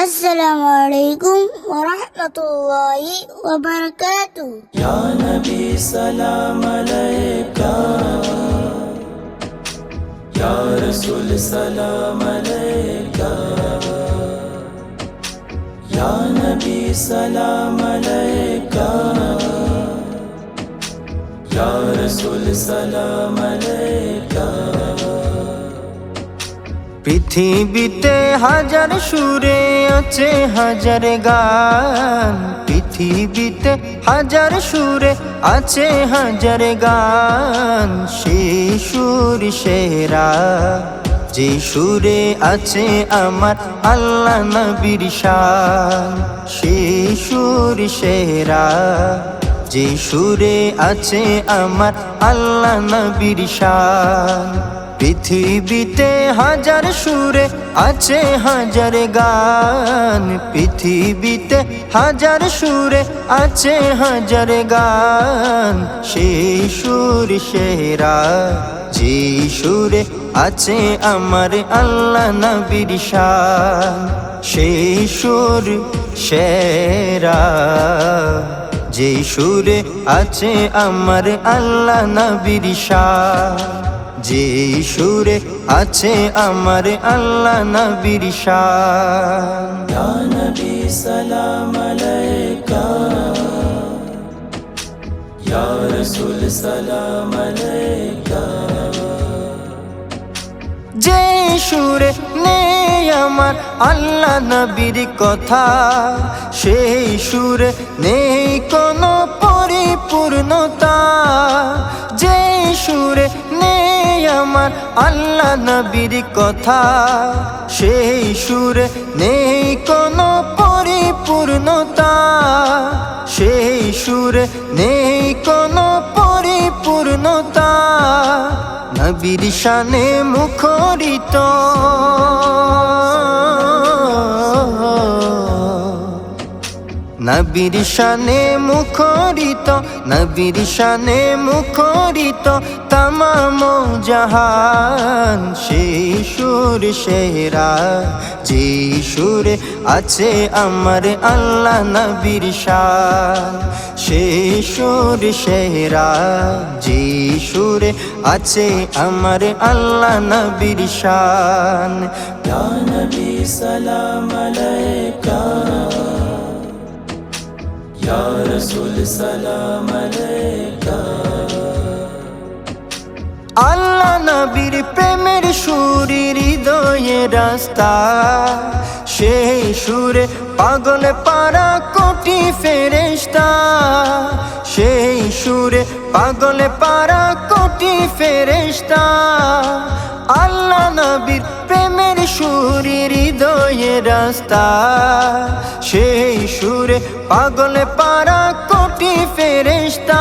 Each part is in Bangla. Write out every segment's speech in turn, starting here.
السلام عليكم ورحمة الله وبركاته. يا نبي سلام عليك. يا رسول سلام عليك. يا نبي سلام عليك. يا رسول سلام عليك. পৃথিবীতে হাজার সুরে আছে হাজার গান। পৃথিবীতে হাজার সুরে আছে হাজার গান। সে সুর সেরা, যে সুরে আছে আমার আল্লাহ নবীর শান। সে সুর সেরা, যে সুরে আছে আমার আল্লাহ নবীর শান। পৃথিবীতে হাজার সুরে আছে হাজার গান। পৃথিবীতে হাজার সুরে আছে হাজার গান। সেই সুর সেরা যে সুরে আছে আমার আল্লাহ নবীর শান। সেই সুর সেরা যে সুরে আছে আমার আল্লাহ নবীর শান। যে সুরে আছে আমার আল্লাহ নবীর সালাম যে সুরে নে আমার আল্লাহ নবীর কথা সেই সুরে নেই কোনো পরিপূর্ণতা। যে সুরে নেই আমার আল্লাহ নবীর কথা। সেই সুরে নেই কোনো পরিপূর্ণতা। সেই সুরে নেই কোনো পরিপূর্ণতা। নবীর শানে মুখরিত। নবিরিশানে মুখরিত নবিরিশানে মুখরিত তমাম জাহান। সেই সুর সেরা যে সুরে আছে আমার আল্লাহ নবিরিশা শান। সেই সুর সেরা যে সুরে আছে আমার আল্লাহ নবিরিশান নবী সালাম আলাইকা। রসুল সালাম আল্লাহ নবীর প্রেমের সুরের হৃদয়ে রাস্তা, সেই সুরে পাগল পাড়া কোটি ফেরেস্তা সেই সুরে পাগল পাড়া কোটি ফেরেস্তা আল্লাহ নবীর প্রেম সুরি হৃদয়ে রাস্তা, সেই সুরে পাগল পারা কোটি ফেরেস্তা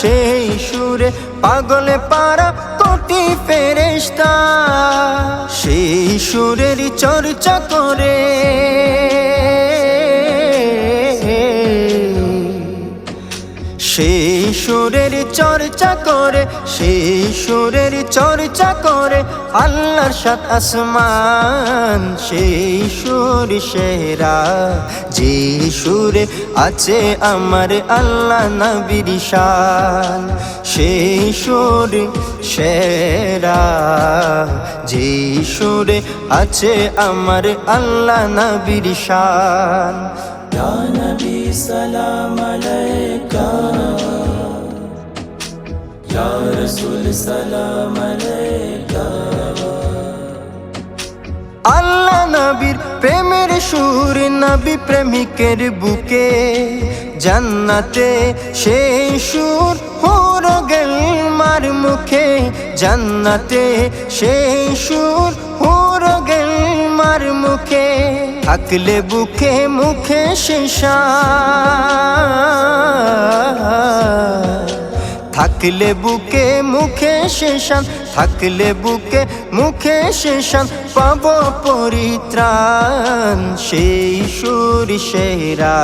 সেই সুরে পাগল পারা কোটি ফেরেস্তা সেই সুরের চর্চা করে। সুরের চর্চা করে সে সুরের চর্চা করে, আল্লাহর সাত আসমান। সে সুর সেরা, যে সুরে আছে আমার আল্লাহ না বিশাল সে সুর সেরা, যে সুরে আছে আমার আল্লাহ না বিশাল সালাম Nabi রসুল সালাম আল্লাহ নবীর প্রেমের সুর নবী প্রেমিকের বুকে জান্নাতে সেই সুর হর গেল মার মুখে জান্নাতে সেই সুর হর গেল মার মুখে থাকলে বুকে মুখে শেষা থাকলে বুকে মুখে শেষান থাকলে বুকে মুখে শেষান পাব পরিত্রাণ। সেই সুর সেরা,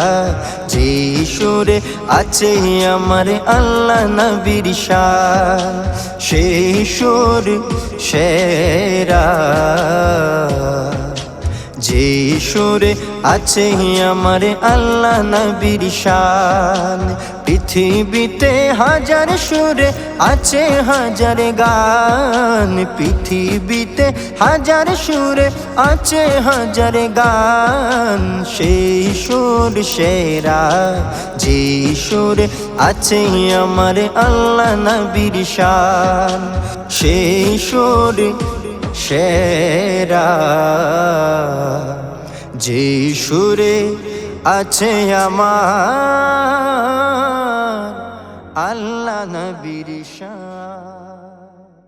যে সুরে আছে আমার আল্লাহ নবীর শান। সেই সুর সেরা, যে সুরে আছে আমার আল্লাহ নবীর শান। পৃথিবীতে হাজার সুরে আছে হাজার গান। পৃথিবীতে হাজার সুরে আছে হাজার গান। সেই সুর সেরা, যে সুরে আছে আমার আল্লাহ নবীর শান। সেই সুর সেরা, যে সুরে আছে আমার আল্লাহ নবীর শান।